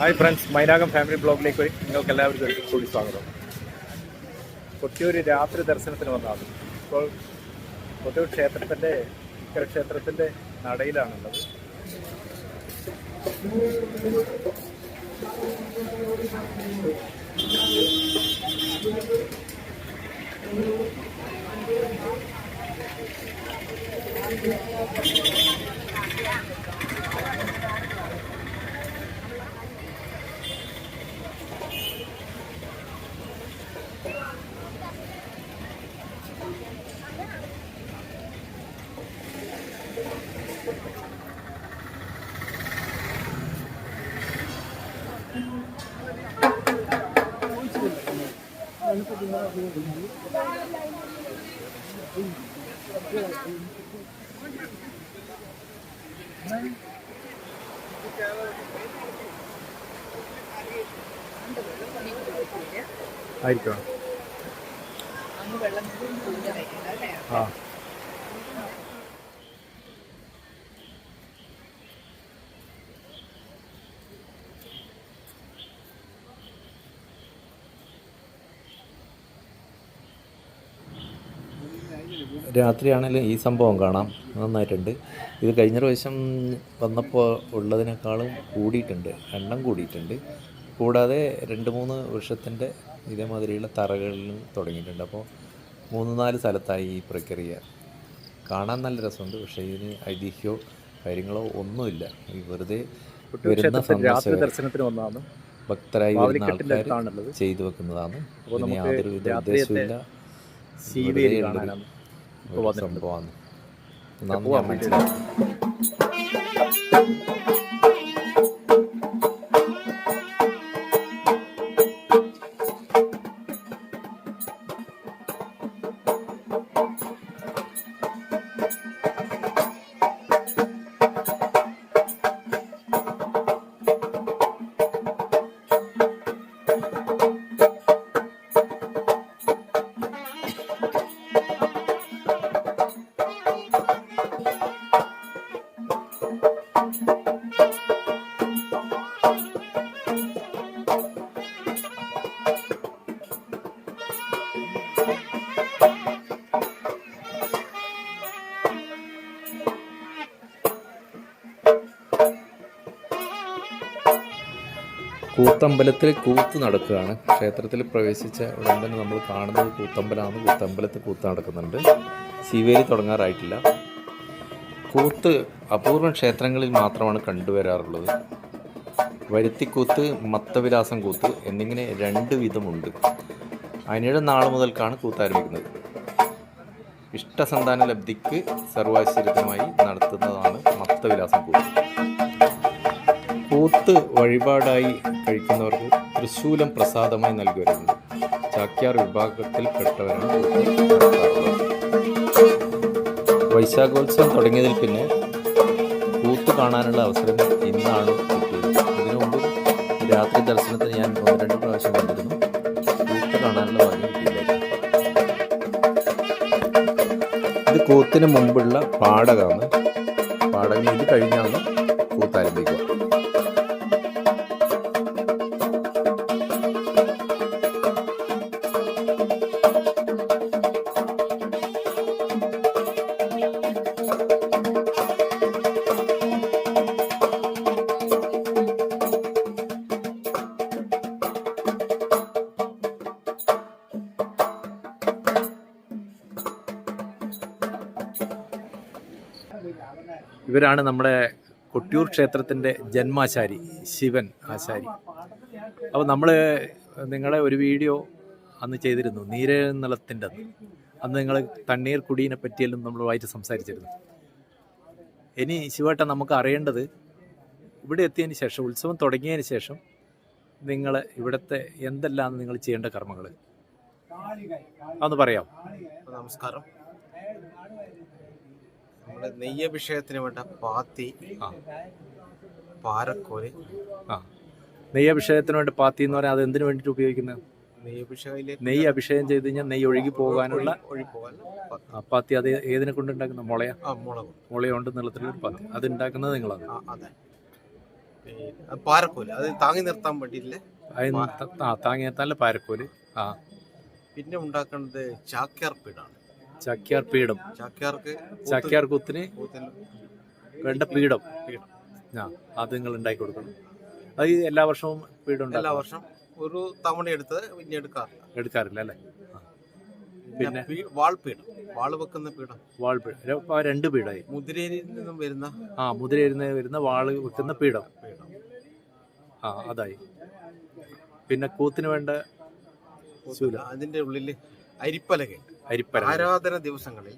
Hi friends Mainakam family ബ്ലോഗിലേക്ക് നിങ്ങൾക്ക് എല്ലാവർക്കും കൂടി സ്വാഗതം. കൊട്ടിയൂർ രാത്രി ദർശനത്തിന് വന്നതാണ്. ഇപ്പോൾ കൊട്ടിയൂർ ക്ഷേത്രത്തിന്റെ ഇക്കര ക്ഷേത്രത്തിന്റെ നടയിലാണുള്ളത്. ആയിരിക്കണം ആ. രാത്രിയാണെങ്കിലും ഈ സംഭവം കാണാം. നന്നായിട്ടുണ്ട്. ഇത് കഴിഞ്ഞ പ്രാവശ്യം വന്നപ്പോൾ ഉള്ളതിനേക്കാളും കൂടിയിട്ടുണ്ട്. എണ്ണം കൂടിയിട്ടുണ്ട്. കൂടാതെ രണ്ട് മൂന്ന് വർഷത്തിന്റെ ഇതേമാതിരിയുള്ള തറകളിലും തുടങ്ങിയിട്ടുണ്ട്. അപ്പോൾ മൂന്ന് നാല് സ്ഥലത്തായി ഈ പ്രക്രിയ. കാണാൻ നല്ല രസമുണ്ട്. പക്ഷേ ഇതിന് ഐതിഹ്യമോ കാര്യങ്ങളോ ഒന്നുമില്ല. ഈ വെറുതെ വരുന്ന സന്ദർശകർ ഭക്തരായി വരുന്ന ആൾക്കാർ ചെയ്തു വെക്കുന്നതാണ്. യാതൊരു ഉദ്ദേശമില്ല സീവേരി വെറുതെ കൂത്തമ്പലത്തിൽ കൂത്ത് നടക്കുകയാണ്. ക്ഷേത്രത്തിൽ പ്രവേശിച്ച ഉടൻ തന്നെ നമ്മൾ കാണുന്നത് കൂത്തമ്പലമാണ്. കൂത്തമ്പലത്തിൽ കൂത്ത് നടക്കുന്നുണ്ട്. ശിവേരി തുടങ്ങാറായിട്ടില്ല. കൂത്ത് അപൂർവ ക്ഷേത്രങ്ങളിൽ മാത്രമാണ് കണ്ടുവരാറുള്ളത്. വരുത്തിക്കൂത്ത് മത്തവിലാസം കൂത്ത് എന്നിങ്ങനെ രണ്ട് വിധമുണ്ട്. അതിനിടെ നാൾ മുതൽക്കാണ് കൂത്ത് ആരംഭിക്കുന്നത്. ഇഷ്ടസന്താന ലബ്ധിക്ക് സർവാശ്ചര്യമായി നടത്തുന്നതാണ് മത്തവിലാസം കൂത്ത്. കൂത്ത് വഴിപാടായി കഴിക്കുന്നവർക്ക് തൃശൂലം പ്രസാദമായി നൽകുവരുന്നുണ്ട് ചാക്യാർ വിഭാഗത്തിൽപ്പെട്ടവരാണ് വൈശാഖോത്സവം തുടങ്ങിയതിൽ പിന്നെ കൂത്ത് കാണാനുള്ള അവസരം ഇന്നാണ് കിട്ടിയത്. ഇതിനു മുമ്പ് രാത്രി ദർശനത്തിന് ഞാൻ ഒന്ന് രണ്ട് പ്രാവശ്യം കണ്ടിരുന്നു കൂത്ത് കാണാനുള്ള ഭാഗ്യം കിട്ടിയില്ല. ഇത് കൂത്തിന് മുമ്പുള്ള പാടകമാണ് പാടകം ഇത് കഴിഞ്ഞാണ് ഇവരാണ് നമ്മുടെ കൊട്ടിയൂർ ക്ഷേത്രത്തിന്റെ ജന്മാശാരി ശിവൻ ആചാരി അപ്പോൾ നമ്മൾ നിങ്ങളെ ഒരു വീഡിയോ അന്ന് ചെയ്തിരുന്നു നീരനിളത്തിന്റെ അന്ന് നിങ്ങൾ തണ്ണീർ കുടീനെ പറ്റിയെല്ലാം നമ്മളുമായിട്ട് സംസാരിച്ചിരുന്നു. ഇനി ശിവേട്ട നമുക്ക് അറിയേണ്ടത് ഇവിടെ എത്തിയതിന് ശേഷം ഉത്സവം തുടങ്ങിയതിന് ശേഷം നിങ്ങൾ ഇവിടുത്തെ എന്തെല്ലാം നിങ്ങൾ ചെയ്യേണ്ട കർമ്മങ്ങൾ? അതൊന്ന് പറയാം നമസ്കാരം. നമ്മുടെ നെയ്യഭിഷേകത്തിന് വേണ്ട പാത്തി പാരക്കോൽ ആ. നെയ്യഭിഷേകത്തിന് വേണ്ടി പാത്തി എന്ന് പറഞ്ഞാൽ അത് എന്തിനു വേണ്ടിയിട്ട് ഉപയോഗിക്കുന്നത്? നെയ്യ് അഭിഷേകം ചെയ്ത് കഴിഞ്ഞാൽ നെയ്യ് ഒഴുകി പോകാനുള്ള പാത്തി. അത് ഏതിനെ കൊണ്ടുണ്ടാക്കുന്ന ഉണ്ടാക്കുന്ന? മുളയ? മുളയുണ്ട് നിലത്തിലൊരു പാത്തി. അത് ഉണ്ടാക്കുന്നത് നിങ്ങളാണ്. പാരക്കോൽ അത്. താങ്ങി നിർത്താൻ വേണ്ടിയില്ലേ ആ താങ്ങി നിർത്താനുള്ള പാരക്കോൽ ആ. പിന്നെ ഉണ്ടാക്കേണ്ടത് ചാക്യാർ പീടാണ് ചാക്യാർ പീഠം. ചാക്യാർ കുത്തിന് വേണ്ട പീഠം. ആ അത് നിങ്ങൾ ഉണ്ടാക്കി കൊടുക്കണം. അത് എല്ലാ വർഷവും പീഠം എല്ലാ വർഷം ഒരു തവണ എടുത്ത് പിന്നെ എടുക്കാറില്ല. എടുക്കാറില്ല അല്ലേ? പിന്നെ വാൾപീഠം വാൾ വെക്കുന്ന പീഠം. വാൾപീഠം രണ്ട് പീഠമായി. മുതിരയിൽ നിന്നും വരുന്ന ആ മുതിരേരി നിന്ന് വരുന്ന വാൾ വെക്കുന്ന പീഠം. ആ അതായി. പിന്നെ കൂത്തിന് വേണ്ട അതിന്റെ ഉള്ളിൽ അരിപ്പലകയുണ്ട്. അരിപ്പല ആരാധന ദിവസങ്ങളിൽ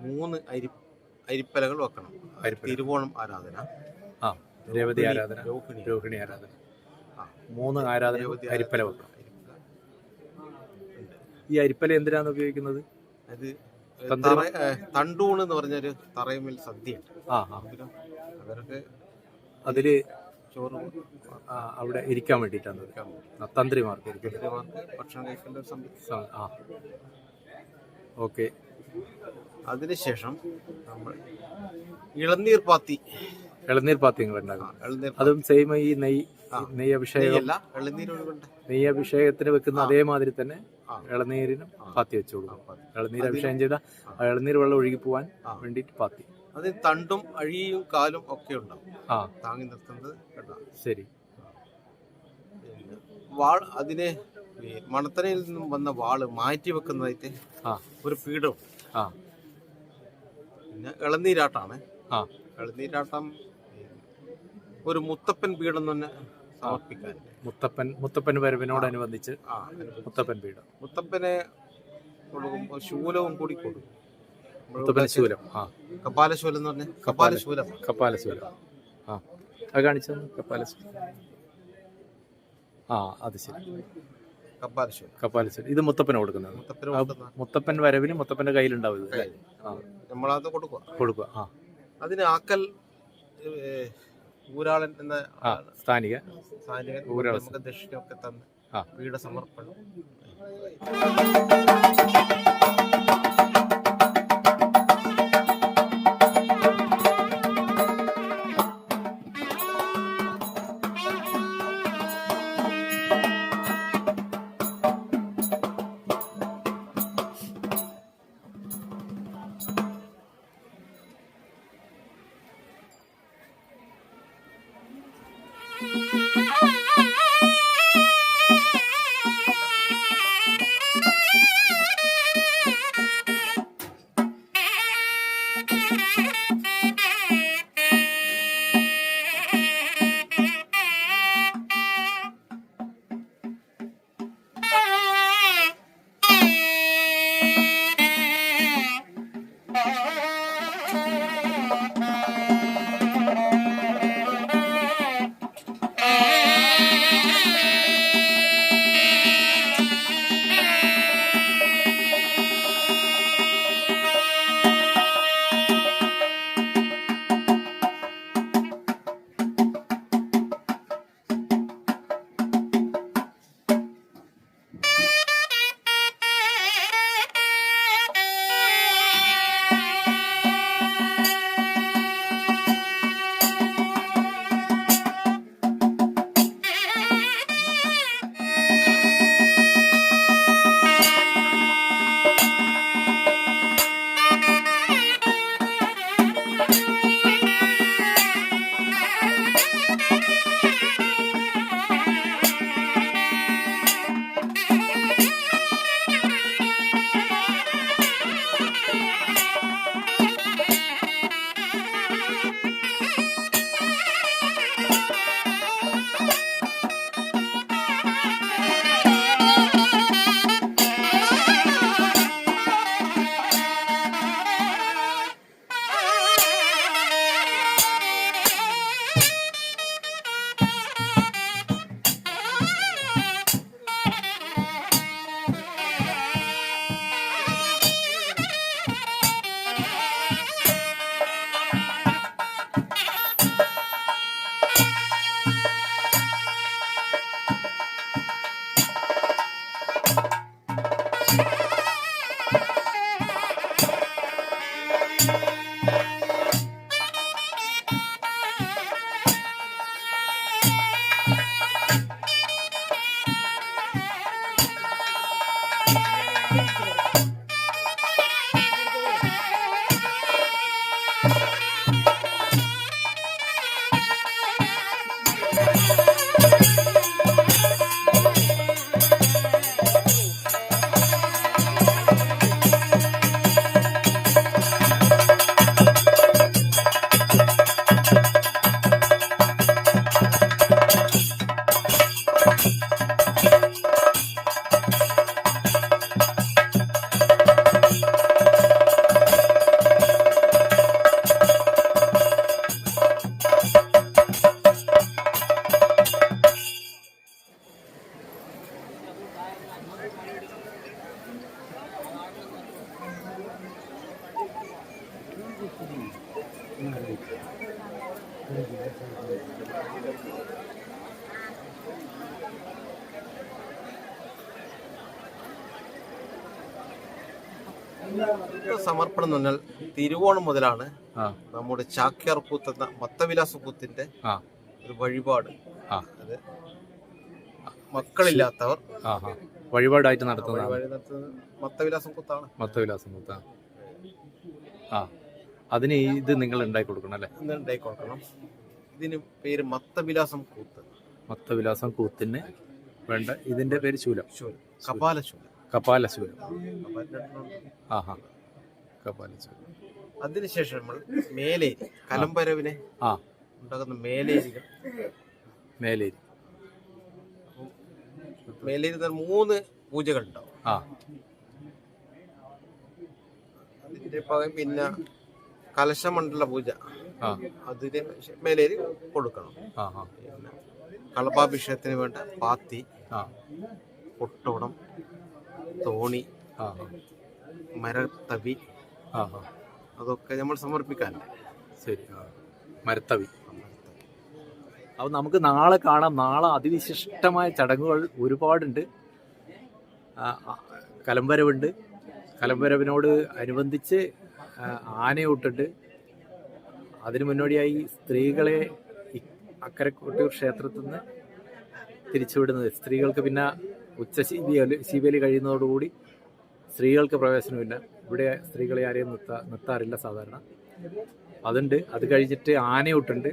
മൂന്ന് അരി അരിപ്പലകൾ വെക്കണം. തിരുവോണം ആരാധന ആ. രേവതി ആരാധന. രോഹിണി ആരാധന. മൂന്ന് ആരാധന അരിപ്പല വെക്കണം. ഈ അരിപ്പല എന്തിനാണ് ഉപയോഗിക്കുന്നത്? അത് തണ്ടൂണ് എന്ന് പറഞ്ഞൊരു തറയുമിൽ സദ്യ അവർക്ക് അതിൽ ചോറ് അവിടെ ഇരിക്കാൻ വേണ്ടിയിട്ടാണ്. തന്ത്രിമാർക്ക് ഭക്ഷണം ആ. ഓക്കെ. അതിനുശേഷം നമ്മൾ ഇളനീർ പാത്തി. ഇളനീർ പാത്തി നിങ്ങൾ ഉണ്ടാക്കണം. അതും സെയിം ഈ നെയ്. നെയ്യ് അഭിഷേകം നെയ്യ് അഭിഷേകത്തിന് വെക്കുന്ന അതേമാതിരി തന്നെ. ഇളനീരിനും. പാത്തി വെച്ചു കൊടുക്കും. ഇളനീർ അഭിഷേകം ചെയ്ത ഇളനീർ വെള്ളം ഒഴുകി പോവാൻ. വേണ്ടിയിട്ട് പാത്തി. അതിന് തണ്ടും അഴിയും കാലും ഒക്കെ ഉണ്ടാവും. ആ. താങ്ങി നിർത്തുന്നത് കേട്ടോ. ശരി. വാൾ അതിനെ ഈ മണത്തനയിൽ നിന്നും വന്ന വാൾ മാറ്റി വെക്കുന്നതായിട്ട് ആ. ഒരു പീഠം. ആ. പിന്നെ ഇളനീരാട്ടാണ്. ആ. ഇളനീരാട്ടം ഈ ഒരു മുത്തപ്പൻ പീഠം തന്നെ സമർപ്പിക്കാൻ. മുത്തപ്പൻ മുത്തപ്പൻ വരവിനോടനുബന്ധിച്ച് ആ മുത്തപ്പൻ പീഠം. മുത്തപ്പനെ കൊടുക്കുമ്പോൾ ശൂലവും കൂടി കൊടുക്കും. മുത്തപ്പൻ ശൂലം. ആ. കപാലശൂലം എന്ന് പറഞ്ഞാൽ കപാലശൂലം കപ്പാലശൂലം ആ. അത് കാണിച്ചു? തന്നു, ആ അത് ശരി. കപാലശൂലം കപ്പാല ശൂലം. ഇത് മുത്തപ്പന കൊടുക്കുന്നത്. മുത്തപ്പൻ വരവിന് മുത്തപ്പന്റെ കയ്യിലുണ്ടാവും ഇത് നമ്മളത് കൊടുക്കുക. കൊടുക്കുക ആ. അതിന് ആക്കൽ ഊരാളൻ എന്ന സ്ഥാനിക. ദക്ഷിണ ഒക്കെ നമുക്ക് ദക്ഷിണയൊക്കെ തന്ന് ആ. പീഠ സമർപ്പണം സമർപ്പണം എന്ന് പറഞ്ഞാൽ തിരുവോണം മുതലാണ് നമ്മുടെ ചാക്യാർ കൂത്ത് എന്ന മത്തവിലാസ കൂത്തിന്റെ ഒരു വഴിപാട്. അത് മക്കളില്ലാത്തവർ വഴിപാടായിട്ട് നടത്തുന്ന മത്തവിലാസം കൂത്താണ് മത്തവിലാസം മുത്ത ആ. അതിന് ഇത് നിങ്ങൾ ഉണ്ടാക്കി കൊടുക്കണം അല്ലേ? ഉണ്ടാക്കി കൊടുക്കണം. ഇതിന് പേര് മത്തവിലാസം കൂത്ത്. മത്തവിലാസം കൂത്തിന് വേണ്ട ഇതിന്റെ പേര് ശൂലം. ശൂലം. കപാല ശൂലം കപാല ശൂലം കപാലിന്റെ രണ്ടെണ്ണം. ആ ഹാ കപാല ശൂലം അതിനുശേഷം നമ്മൾ മേലേരി കലമ്പരവിനെ ആ. ഉണ്ടാക്കുന്ന മേലേരികൾ മേലേരി. മേലേരി മൂന്ന് പൂജകൾ ഉണ്ടാവും ആ. അതിന്റെ പിന്നെ കലശമണ്ഡല പൂജ. അതിന് മേലേരി കൊടുക്കണം. പിന്നെ കളഭാഭിഷേകത്തിന് വേണ്ട പാത്തി പൊട്ടോടം തോണി മരത്തവി അതൊക്കെ നമ്മൾ സമർപ്പിക്കാൻ ശരി മരത്തവി. അപ്പോൾ നമുക്ക് നാളെ കാണാം. നാളെ അതിവിശിഷ്ടമായ ചടങ്ങുകൾ ഒരുപാടുണ്ട്. കലമ്പരവുണ്ട് കലംവരവിനോട് അനുബന്ധിച്ച് ആനയൂട്ടുണ്ട്. അതിനു മുന്നോടിയായി സ്ത്രീകളെ ഇ- അക്കരെ കൊട്ടിയൂർ ക്ഷേത്രത്തിൽ നിന്ന് തിരിച്ചുവിടുന്നത്. സ്ത്രീകൾക്ക് പിന്നെ ഉച്ച ശീബിയൽ ശീബലി കഴിയുന്നതോടുകൂടി സ്ത്രീകൾക്ക് പ്രവേശനമില്ല. ഇവിടെ സ്ത്രീകളെ ആരെയും നിർത്താ നിർത്താറില്ല സാധാരണ. അതുണ്ട്. അത് കഴിഞ്ഞിട്ട് ആനയൊട്ടുണ്ട്.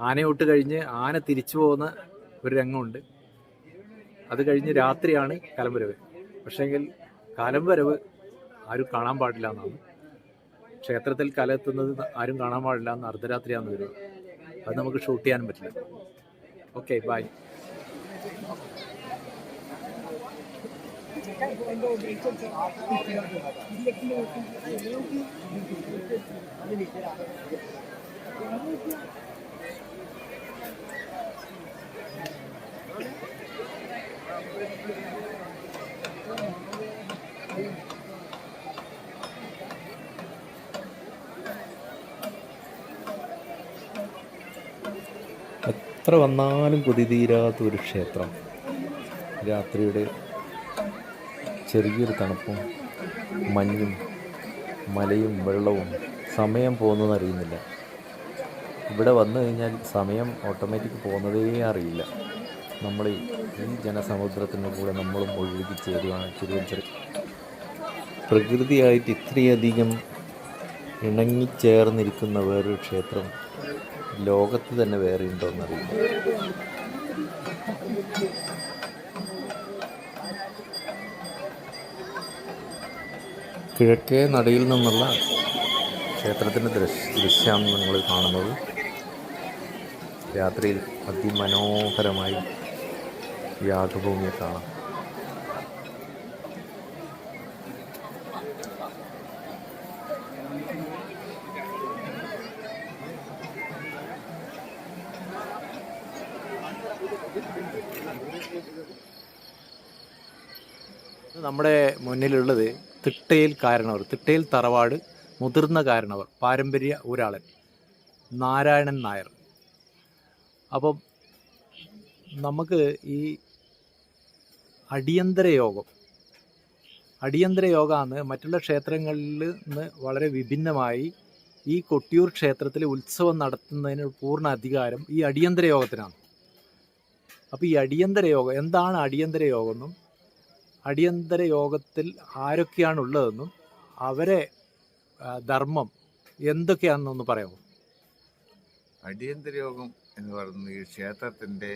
ആനയൊട്ട് കഴിഞ്ഞ് ആന തിരിച്ചു പോകുന്ന ഒരു രംഗമുണ്ട്. അത് കഴിഞ്ഞ് രാത്രിയാണ് കലംവരവ്. പക്ഷേങ്കിൽ കലംവരവ് ആരും കാണാൻ പാടില്ല എന്നാണ്. ക്ഷേത്രത്തിൽ കലയെത്തുന്നത് ആരും കാണാൻ പാടില്ല എന്ന് അർദ്ധരാത്രിയാണെന്ന് വരുന്നത് അത് നമുക്ക് ഷൂട്ട് ചെയ്യാനും പറ്റില്ല. Okay bye. എത്ര വന്നാലും കൊതി ഒരു ക്ഷേത്രം. രാത്രിയുടെ ചെറിയൊരു തണുപ്പും മഞ്ഞും മലയും വെള്ളവും സമയം പോകുന്നതെന്ന് അറിയുന്നില്ല. ഇവിടെ വന്നു കഴിഞ്ഞാൽ സമയം ഓട്ടോമാറ്റിക് പോകുന്നതേ അറിയില്ല. നമ്മൾ ഈ ജനസമുദ്രത്തിന്റെ കൂടെ നമ്മളും ഒഴുകി ചേരുവാണ് തിരുവനന്തപുരം പ്രകൃതിയായിട്ട് ഇത്രയധികം ഇണങ്ങിച്ചേർന്നിരിക്കുന്ന വേറൊരു ക്ഷേത്രം ലോകത്ത് തന്നെ വേറെ ഉണ്ടോയെന്നറിയില്ല കിഴക്കേ നടയിൽ നിന്നുള്ള ക്ഷേത്രത്തിന്റെ ദൃശ് ദൃശ്യമാണ് നിങ്ങൾ കാണുന്നത്. രാത്രിയിൽ അതിമനോഹരമായി യാഗഭൂമിയെ കാണാം. നമ്മുടെ മുന്നിലുള്ളത് തിട്ടയിൽ കാരണവർ തിട്ടയിൽ തറവാട് മുതിർന്ന കാരണവർ പാരമ്പര്യ ഊരാളൻ നാരായണൻ നായർ. അപ്പം നമുക്ക് ഈ അടിയന്തര യോഗം അടിയന്തര യോഗമാണ് മറ്റുള്ള ക്ഷേത്രങ്ങളിൽ നിന്ന് വളരെ വിഭിന്നമായി ഈ കൊട്ടിയൂർ ക്ഷേത്രത്തിൽ ഉത്സവം നടത്തുന്നതിന് പൂർണ അധികാരം ഈ അടിയന്തര യോഗത്തിനാണ്. അപ്പോൾ ഈ അടിയന്തര യോഗം എന്താണ് അടിയന്തര യോഗം എന്നും അടിയന്തര യോഗത്തിൽ ആരൊക്കെയാണ് ഉള്ളതെന്നും അവരെ ധർമ്മം എന്തൊക്കെയാണെന്നൊന്ന് പറയാമോ? അടിയന്തര യോഗം എന്ന് പറയുന്നത് ഈ ക്ഷേത്രത്തിന്റെ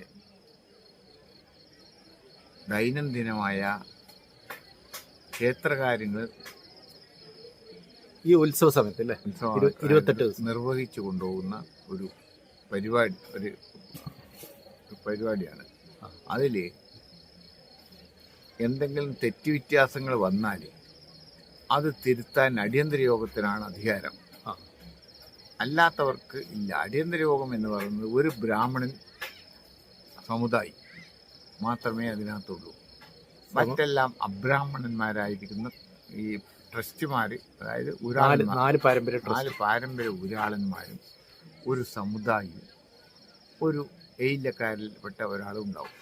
ദൈനംദിനമായ ക്ഷേത്രകാര്യങ്ങൾ ഈ ഉത്സവ സമയത്ത് അല്ലേ ഇരുപത്തെട്ട് ദിവസം. നിർവഹിച്ചു കൊണ്ടുപോകുന്ന ഒരു പരിപാടി ഒരു പരിപാടിയാണ്. അതിൽ എന്തെങ്കിലും തെറ്റുവ്യത്യാസങ്ങൾ വന്നാൽ അത് തിരുത്താൻ അടിയന്തര യോഗത്തിനാണ് അധികാരം. അല്ലാത്തവർക്ക് ഇല്ല. അടിയന്തര യോഗം എന്ന് പറയുന്നത് ഒരു ബ്രാഹ്മണൻ സമുദായി മാത്രമേ അതിനകത്തുള്ളൂ. മറ്റെല്ലാം അബ്രാഹ്മണന്മാരായിരിക്കുന്ന ഈ ട്രസ്റ്റുമാർ അതായത് നാല് നാല് പാരമ്പര്യ നാല് പാരമ്പര്യ ഉരാളന്മാരും ഒരു സമുദായവും ഒരു എയിലക്കാരിൽപ്പെട്ട ഒരാളും ഉണ്ടാവും.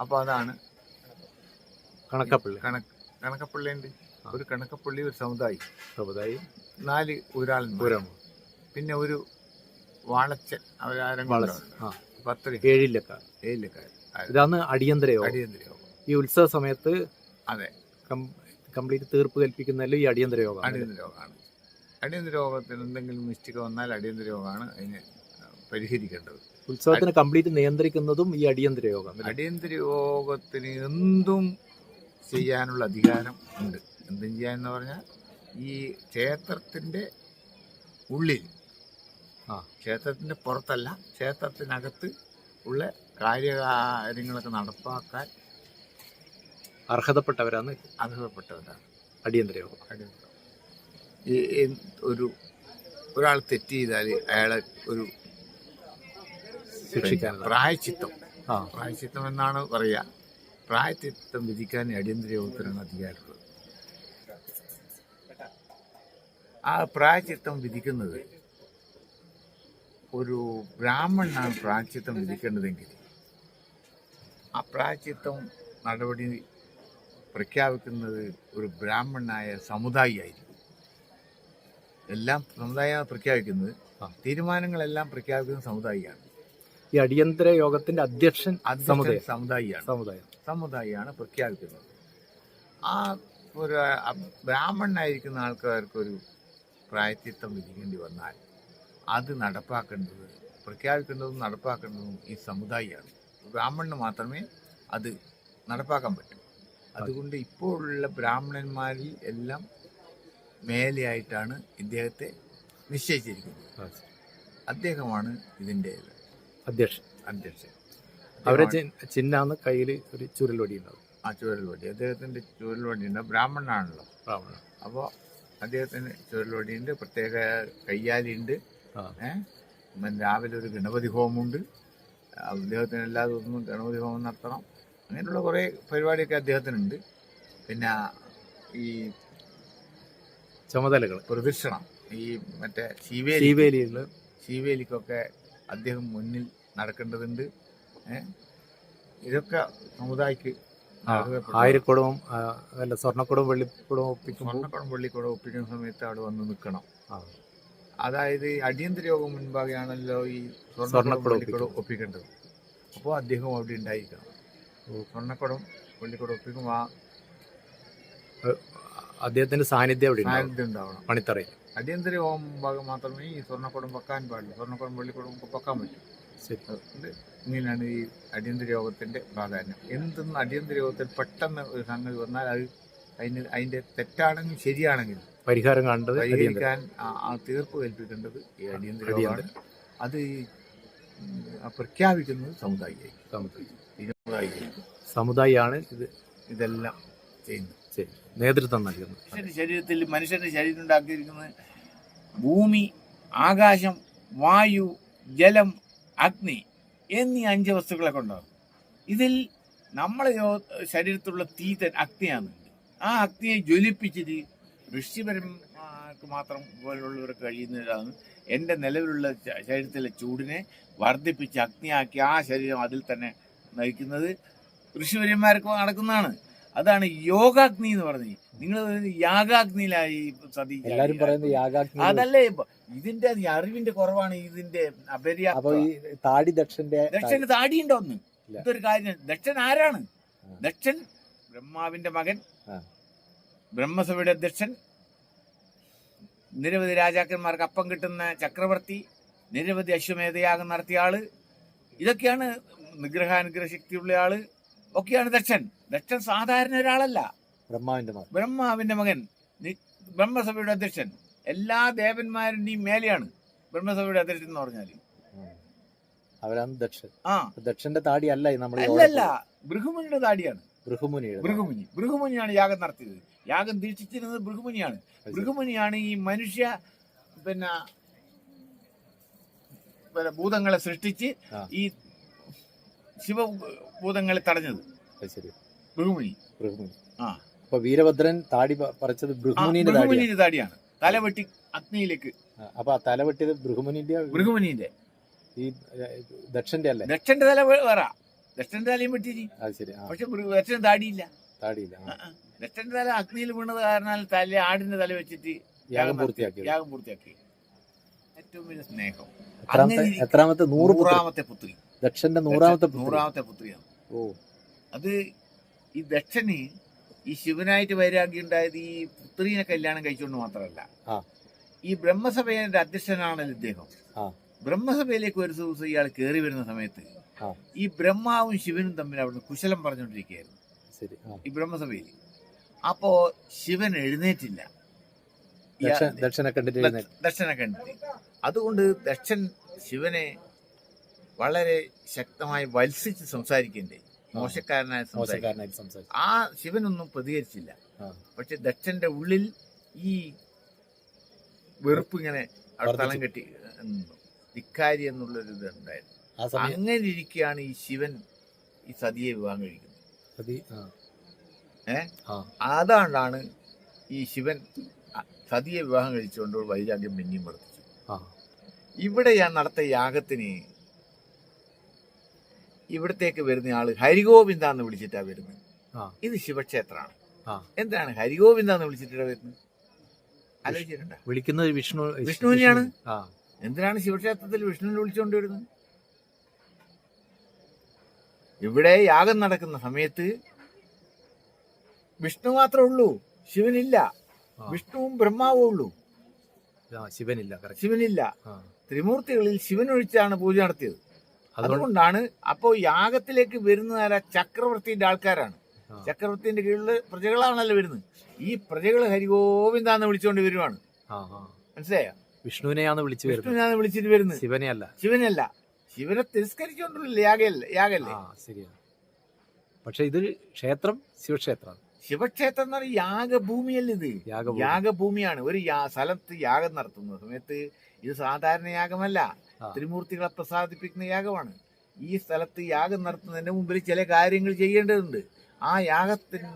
അപ്പോൾ അതാണ് കണക്കപ്പള്ളി. കണക്ക് ഉണ്ട്. ഒരു കണക്കപ്പള്ളി ഒരു സമുദായി. സമുദായി. നാല് ഒരാൾ പൂരം പിന്നെ ഒരു വാളച്ചൻ അവരാരും വളസ് ആ. പത്തര ഏഴിലൊക്കെ ഏഴിലക്കാർ. ഇതാണ് അടിയന്തര അടിയന്തരയോ അടിയന്തര യോഗം ഈ ഉത്സവ സമയത്ത് അതെ. കംപ്ലീറ്റ് തീർപ്പ് കൽപ്പിക്കുന്നതിൽ ഈ അടിയന്തര യോഗം അടിയന്തര യോഗമാണ് അടിയന്തര യോഗത്തിന് എന്തെങ്കിലും മിസ്റ്റേക്ക് വന്നാൽ അടിയന്തര യോഗമാണ് അതിന് പരിഹരിക്കേണ്ടത്. ഉത്സവത്തിന് കംപ്ലീറ്റ് നിയന്ത്രിക്കുന്നതും ഈ അടിയന്തര യോഗം അടിയന്തര യോഗത്തിന് എന്തും ചെയ്യാനുള്ള അധികാരം ഉണ്ട്. എന്തും ചെയ്യാന്ന് പറഞ്ഞാൽ ഈ ക്ഷേത്രത്തിന്റെ ഉള്ളിൽ ആ. ക്ഷേത്രത്തിന്റെ പുറത്തല്ല ക്ഷേത്രത്തിനകത്ത് ഉള്ള കാര്യകാര്യങ്ങളൊക്കെ നടപ്പാക്കാൻ അർഹതപ്പെട്ടവരാണ്? അർഹതപ്പെട്ടവരാണ്. അടിയന്തര യോഗം അടിയന്തര. ഈ ഒരു ഒരാൾ തെറ്റ് ചെയ്താൽ അയാളെ ഒരു ശിക്ഷിക്കാൻ പ്രായച്ചിത്തം. ആ. പ്രായച്ചിത്തം എന്നാണ് പറയുക പ്രായച്ചിത്തം വിധിക്കാൻ അടിയന്തര യോഗത്തിനാണ് അധികാരമുള്ളത് ആ പ്രായച്ചിത്തം വിധിക്കുന്നത് ഒരു ബ്രാഹ്മണനാണ് പ്രായച്ചിത്തം വിധിക്കേണ്ടതെങ്കിൽ ആ പ്രായച്ചിത്തം നടപടി പ്രഖ്യാപിക്കുന്നത് ഒരു ബ്രാഹ്മണനായ സമുദായിയായിരിക്കും. എല്ലാം സമുദായമാണ് പ്രഖ്യാപിക്കുന്നത്. തീരുമാനങ്ങളെല്ലാം പ്രഖ്യാപിക്കുന്ന സമുദായിയാണ്. ഈ അടിയന്തര യോഗത്തിന്റെ അധ്യക്ഷൻ അധ്യക്ഷൻ സമുദായം. സമുദായിയാണ്. സമുദായം. സമുദായിയാണ് പ്രഖ്യാപിക്കുന്നത്. ആ ഒരു ബ്രാഹ്മണനായിരിക്കുന്ന ആൾക്കാർക്ക് ഒരു പ്രായത്തിത്വം വിധിക്കേണ്ടി വന്നാൽ അത് നടപ്പാക്കേണ്ടത് പ്രഖ്യാപിക്കേണ്ടതും നടപ്പാക്കേണ്ടതും ഈ സമുദായിയാണ്. ബ്രാഹ്മണന് മാത്രമേ അത് നടപ്പാക്കാൻ പറ്റൂ. അതുകൊണ്ട് ഇപ്പോഴുള്ള ബ്രാഹ്മണന്മാരിൽ എല്ലാം മേലെയായിട്ടാണ് ഇദ്ദേഹത്തെ നിശ്ചയിച്ചിരിക്കുന്നത്. അദ്ദേഹമാണ് ഇതിന്റെ അധ്യക്ഷൻ അധ്യക്ഷൻ. അവരെ ചിന്നാന്ന് കയ്യിൽ ഒരു ചുരുൾവടി ഉണ്ടാവും. ആ ചുരുൾവടി. അദ്ദേഹത്തിന്റെ ചുരുൾവടി ഉണ്ട്. ബ്രാഹ്മണനാണല്ലോ. ബ്രാഹ്മണൻ. അപ്പോൾ അദ്ദേഹത്തിന് ചുഴൽവടിയുണ്ട് പ്രത്യേക കയ്യാലിയുണ്ട്. ഏഹ് രാവിലെ ഒരു ഗണപതി ഹോമുണ്ട് അദ്ദേഹത്തിന് എല്ലാ ദിവസവും ഗണപതി ഹോമം നടത്തണം. അങ്ങനെയുള്ള കുറേ പരിപാടിയൊക്കെ അദ്ദേഹത്തിനുണ്ട്. പിന്നെ ഈ ചുമതലകൾ. പ്രദക്ഷിണം ഈ മറ്റേ ശിവേലി. ശിവേലിയിൽ ശിവേലിക്കൊക്കെ അദ്ദേഹം മുന്നിൽ നടക്കേണ്ടതുണ്ട്. ഇതൊക്കെ സമുദായിക്ക് ആയിരക്കുടവും അല്ല സ്വർണക്കുടവും വെള്ളിക്കുടവും ഒപ്പിക്കും സ്വർണക്കുടം വെള്ളിക്കുടം ഒപ്പിക്കുന്ന സമയത്ത് അവിടെ വന്ന് നിൽക്കണം. അതായത് അടിയന്തര യോഗം മുൻപാകെയാണല്ലോ ഈ സ്വർണക്കുടം വെള്ളിക്കുടം ഒപ്പിക്കേണ്ടത്. അപ്പോൾ അദ്ദേഹം അവിടെ ഉണ്ടായിരിക്കണം. സ്വർണക്കുടം വെള്ളിക്കുടം ഒപ്പിക്കും ആ അദ്ദേഹത്തിന്റെ സാന്നിധ്യം അവിടെ സാന്നിധ്യം ഉണ്ടാവണം. അടിയന്തര ഹോമം ഭാഗം മാത്രമേ ഈ സ്വർണക്കുടം വെക്കാൻ പാടുള്ളൂ സ്വർണക്കുടം പള്ളിക്കുടം വെക്കാൻ പറ്റും. ശരി. അതുകൊണ്ട് ഇങ്ങനെയാണ് ഈ അടിയന്തര യോഗത്തിന്റെ പ്രാധാന്യം. എന്തെന്ന് അടിയന്തര യോഗത്തിൽ പെട്ടെന്ന് ഒരു സംഗതി വന്നാൽ അത് അതിന് അതിന്റെ തെറ്റാണെങ്കിലും ശരിയാണെങ്കിലും പരിഹാരം കണ്ടത് പരിഹരിക്കാൻ ആ- തീർപ്പ് കൽപ്പിക്കേണ്ടത് ഈ അടിയന്തര യോഗമാണ്. അത് ഈ ആ പ്രഖ്യാപിക്കുന്നത് സമുദായിയായി സമുദായിയാണ് ഇത് ഇതെല്ലാം ചെയ്യുന്നത്. നേതൃത്വം നൽകുന്നത് ശരീരത്തിൽ മനുഷ്യന്റെ ശരീരം ഉണ്ടാക്കിയിരിക്കുന്നത് ഭൂമി ആകാശം വായു ജലം അഗ്നി എന്നീ അഞ്ച് വസ്തുക്കളെ കൊണ്ടാണ്. ഇതിൽ നമ്മളെ ശരീരത്തിലുള്ള തീ തന്നെ അഗ്നിയാണ്. ആ അഗ്നിയെ ജ്വലിപ്പിച്ചിട്ട് ഋഷിപരന്മാർക്ക് മാത്രം പോലുള്ളവർക്ക് കഴിയുന്നതാണ് എന്റെ നിലവിലുള്ള ശരീരത്തിലെ ചൂടിനെ വർദ്ധിപ്പിച്ച് അഗ്നിയാക്കി ആ ശരീരം അതിൽ തന്നെ നയിക്കുന്നത്. ഋഷിവര്യന്മാർക്ക് നടക്കുന്നതാണ്. അതാണ് യോഗാഗ്നി എന്ന് പറഞ്ഞത്. നിങ്ങൾ യാഗാഗ്നിയിലായി സതി എല്ലാരും പറയുന്നത് യാഗാഗ്നി. അതല്ലേ ഇതിന്റെ അറിവിന്റെ കുറവാണ് ഇതിന്റെ അപര്യാപ്ത താടി ദക്ഷന്റെ ദക്ഷന് ഉണ്ടോ ഒന്ന്? ഇതൊരു കാര്യം ദക്ഷൻ ആരാണ്? ദക്ഷൻ ബ്രഹ്മാവിന്റെ മകൻ. ബ്രഹ്മസഭയുടെ അധ്യക്ഷൻ. നിരവധി രാജാക്കന്മാർക്ക് അപ്പം കിട്ടുന്ന ചക്രവർത്തി. നിരവധി അശ്വമേധയാഗം നടത്തിയ ആൾ. ഇതൊക്കെയാണ് നിഗ്രഹാനുഗ്രഹ ശക്തിയുള്ള ആൾ. ഒക്കെയാണ് ദക്ഷൻ. ദക്ഷൻ സാധാരണ ഒരാളല്ല. ബ്രഹ്മാവിന്റെ മകൻ. ബ്രഹ്മാവിന്റെ മകൻ. ബ്രഹ്മസഭയുടെ അധ്യക്ഷൻ. എല്ലാ ദേവന്മാരുടെയും മേലെയാണ്. ബ്രഹ്മസഭയുടെ അധ്യക്ഷൻ എന്ന് പറഞ്ഞാൽ അവരാണ് ദക്ഷൻ. ആ. ദക്ഷന്റെ താടി അല്ല നമ്മൾ അല്ലല്ല. ഭൃഗുമുനിയുടെ താടിയാണ്. ഭൃഗുമുനി ഭൃഗുമുനി. ഭൃഗുമുനിയാണ് യാഗം നടത്തിയത്. യാഗം ദീക്ഷിച്ചിരുന്നത് ഭൃഗുമുനിയാണ്. ഭൃഗുമുനിയാണ് ഈ മനുഷ്യ പിന്നെ പിന്നെ ഭൂതങ്ങളെ സൃഷ്ടിച്ച് ഈ ശിവഭൂതങ്ങളെ തടഞ്ഞത്. ശരി. ആ. അപ്പൊ വീരഭദ്രൻ താടി പറിച്ചത് ആ, ബൃഹമുനിന്റെ താടിയാണ്. തലവെട്ടി അഗ്നിയിലേക്ക്. അപ്പൊ ആ തല വെട്ടിയത് ബൃഹമുനിന്റെ ഭൃഗുമുനിന്റെ ഈ ദക്ഷന്റെ അല്ലേ? ദക്ഷന്റെ തല വേറ. ദക്ഷന്റെ തലയും വെട്ടി അത് ശരി പക്ഷെ ദക്ഷന് താടിയില്ല. താടിയില്ല. ദക്ഷന്റെ തല അഗ്നിയിൽ വീണത് കാരണം തല ആടിന്റെ തല വെച്ചിട്ട് യാഗം. പൂർത്തിയാക്കി യാഗം പൂർത്തിയാക്കി. ഏറ്റവും വലിയ സ്നേഹം. എത്രാമത്തെ നൂറാമത്തെ പുത്രി ദക്ഷന്റെ നൂറാമത്തെ നൂറാമത്തെ പുത്രിയാണ്. ഓ. അത് ഈ ദക്ഷന് ഈ ശിവനായിട്ട് വൈരാഗ്യം ഉണ്ടായത് ഈ പുത്രീനെ കല്യാണം കഴിച്ചുകൊണ്ട് മാത്രമല്ല. ഈ ബ്രഹ്മസഭയുടെ അധ്യക്ഷനാണല്ലോ ഇദ്ദേഹം. ബ്രഹ്മസഭയിലേക്ക് ഒരു ദിവസം ഇയാൾ കയറി വരുന്ന സമയത്ത്. ഈ ബ്രഹ്മാവും ശിവനും തമ്മിൽ അവിടുന്ന് കുശലം പറഞ്ഞുകൊണ്ടിരിക്കുകയായിരുന്നു. ഈ ബ്രഹ്മസഭയിൽ. അപ്പോ ശിവൻ എഴുന്നേറ്റില്ല. ദക്ഷനെ കണ്ടിട്ട്. അതുകൊണ്ട് ദക്ഷൻ ശിവനെ വളരെ ശക്തമായി വത്സിച്ച് സംസാരിക്കണ്ടേ മോശക്കാരനായ സംസാരിക്കും ആ ശിവനൊന്നും പ്രതികരിച്ചില്ല. പക്ഷെ ദക്ഷന്റെ ഉള്ളിൽ ഈ വെറുപ്പ് ഇങ്ങനെ തലം തളം. കെട്ടി. ധിക്കാരി എന്നുള്ളൊരു ഇത് ഉണ്ടായിരുന്നു അങ്ങനെ ഇരിക്കുകയാണ് ഈ ശിവൻ ഈ സതിയെ വിവാഹം കഴിക്കുന്നത്. ഏ? അതാണ്ടാണ് ഈ ശിവൻ സതിയെ വിവാഹം കഴിച്ചുകൊണ്ട് വൈരാഗ്യം പിന്നെയും വർദ്ധിച്ചു ഇവിടെ ഞാൻ നടത്തിയ യാഗത്തിന് ഇവിടത്തേക്ക് വരുന്ന ആൾ ഹരിഗോവിന്ദ എന്ന് വിളിച്ചിട്ടാ വരുന്നത്. ഇത് ശിവക്ഷേത്രമാണ്. എന്താണ് ഹരിഗോവിന്ദ എന്ന് വിളിച്ചിട്ടാ വരുന്നത്? ആലോചിച്ചിട്ടുണ്ടോ? വിളിക്കുന്നത് വിഷ്ണു വിഷ്ണുവിനെയാണ്. എന്തിനാണ് ശിവക്ഷേത്രത്തിൽ വിഷ്ണുവിനെ വിളിച്ചുകൊണ്ട് വരുന്നത് ഇവിടെ യാഗം നടക്കുന്ന സമയത്ത് വിഷ്ണു മാത്രമേ ഉള്ളൂ ശിവനില്ല. വിഷ്ണുവും ബ്രഹ്മാവും ഉള്ളൂ. ശിവനില്ല ശിവനില്ല. ത്രിമൂർത്തികളിൽ ശിവൻ ഒഴിച്ചാണ് പൂജ നടത്തിയത്. അതുകൊണ്ടാണ് അപ്പോൾ യാഗത്തിലേക്ക് വരുന്നത് ആരാ? ചക്രവർത്തിന്റെ ആൾക്കാരാണ്. ചക്രവർത്തിന്റെ കീഴിൽ കീഴിൽ പ്രജകളാണല്ലോ വരുന്നത്. ഈ പ്രജകൾ ഹരിഗോവിന്ദ എന്ന് വിളിച്ചുകൊണ്ട് വരുവാണ് മനസ്സിലായോ? വിഷ്ണുവിനെയാണ് വിളിച്ചു വിഷ്ണുവിനെയാണ് വിളിച്ചിട്ട് വരുന്നത്. ശിവനെയല്ല. ശിവനല്ല. ശിവനെ തിരസ്കരിച്ചുകൊണ്ടുള്ള യാഗല്ല യാഗല്ലേ ശരിയാണ് പക്ഷെ ഇത് ക്ഷേത്രം ശിവക്ഷേത്രമാണ് ശിവക്ഷേത്രം എന്ന് പറഞ്ഞാൽ യാഗഭൂമിയല്ല ഇത്? യാഗഭൂമി. യാഗഭൂമിയാണ്. ഒരു സ്ഥലത്ത് യാഗം നടത്തുന്ന സമയത്ത് ഇത് സാധാരണ യാഗമല്ല. ത്രിമൂർത്തികളെ പ്രസാദിപ്പിക്കുന്ന യാഗമാണ്. ഈ സ്ഥലത്ത് യാഗം നടത്തുന്നതിന് മുമ്പിൽ ചില കാര്യങ്ങൾ ചെയ്യേണ്ടതുണ്ട്. ആ യാഗത്തിന്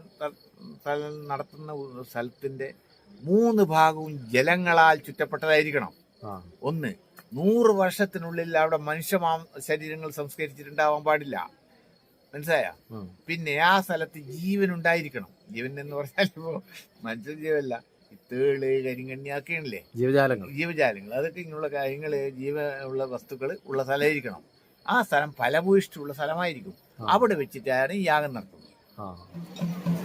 നടത്തുന്ന സ്ഥലത്തിന്റെ മൂന്ന് ഭാഗവും ജലങ്ങളാൽ ചുറ്റപ്പെട്ടതായിരിക്കണം. ഒന്ന് നൂറ് വർഷത്തിനുള്ളിൽ അവിടെ മനുഷ്യ ശരീരങ്ങൾ സംസ്കരിച്ചിട്ടുണ്ടാവാൻ പാടില്ല. മനസ്സിലായ? പിന്നെ ആ സ്ഥലത്ത് ജീവൻ ഉണ്ടായിരിക്കണം. ജീവൻ എന്ന് പറഞ്ഞാൽ ഇപ്പോ മനുഷ്യ ജീവല്ല ഈ തേൾ കരിങ്കണ്ണി ജീവജാലങ്ങൾ. ജീവജാലങ്ങൾ. അതൊക്കെ ഇങ്ങനെയുള്ള കാര്യങ്ങൾ ജീവ ഉള്ള വസ്തുക്കൾ ഉള്ള സ്ഥലമായിരിക്കണം. ആ സ്ഥലം ഫലഭൂയിഷ്ഠമുള്ള സ്ഥലമായിരിക്കും. അവിടെ വെച്ചിട്ടാണ് ഈ യാഗം നടത്തുന്നത്.